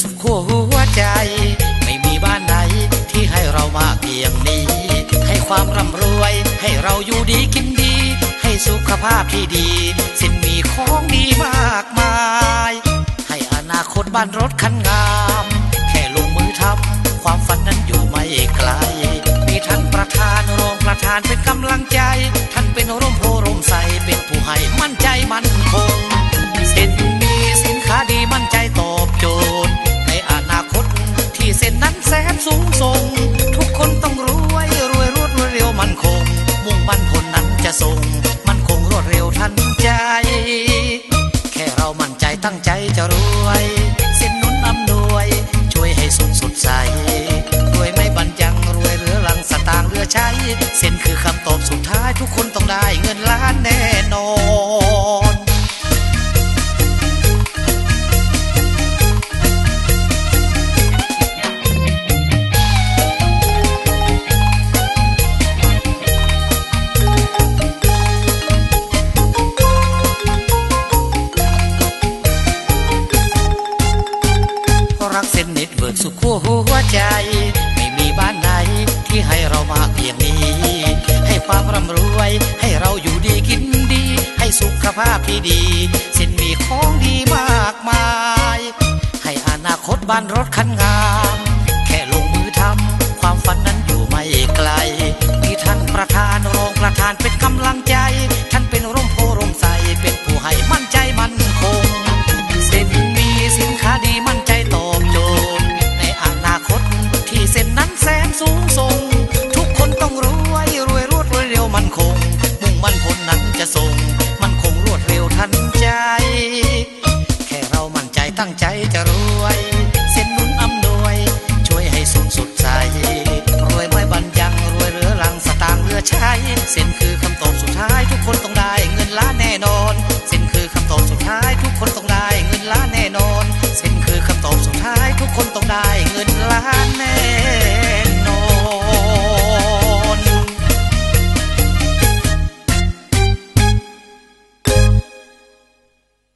สุดขั้วหัวใจ ไม่มีบ้านไหนที่ให้เรามากเพียงนี้ ให้ความร่ำรวย ให้เราอยู่ดีกินดี ให้สุขภาพที่ดี สิ่งมีของดีมากมาย ให้อนาคตบ้านรถคันงาม แค่ลงมือทำความฝันนั้นอยู่ไม่ไกล มีท่านประธานรองประธานเป็นกำลังใจ ท่านเป็นร่มโพร่มใสเป็นผู้ให้มั่นใจมั่นคง สนนั้นแสนสูงส่ง ทุกคนต้องรวยรวยรวดรวยเร็วมั่นคง มุ่งมั่นผลนั้นจะส่ง มั่นคงรวดเร็วทันใจ แค่เรามั่นใจตั้งใจจะรวยเส้นหนุนอำนวย ช่วยให้สุขสดใสรวยไม่บันยังรวยเหลือหลังสตางเหลือใช้เส้นคือคำตอบสุดท้ายทุกคนต้องได้เงินล้านแน่นอน รักเส้นเน็ตเวิร์กสุขขั้วหัวใจ ไม่มีบ้านไหนที่ให้เรามากเพียงนี้ ให้ความร่ำรวย ให้เราอยู่ดีกินดี ให้สุขภาพที่ดี เส้นมีของดีมากมาย ให้อนาคตบ้านรถคันงาม ตั้งใจจะรวย เส้นนุนอำนวย ช่วยให้สุขสุดใจ รวยไม่บันยังรวยเหลือหลังสตางค์เหลือใช้ เส้นคือ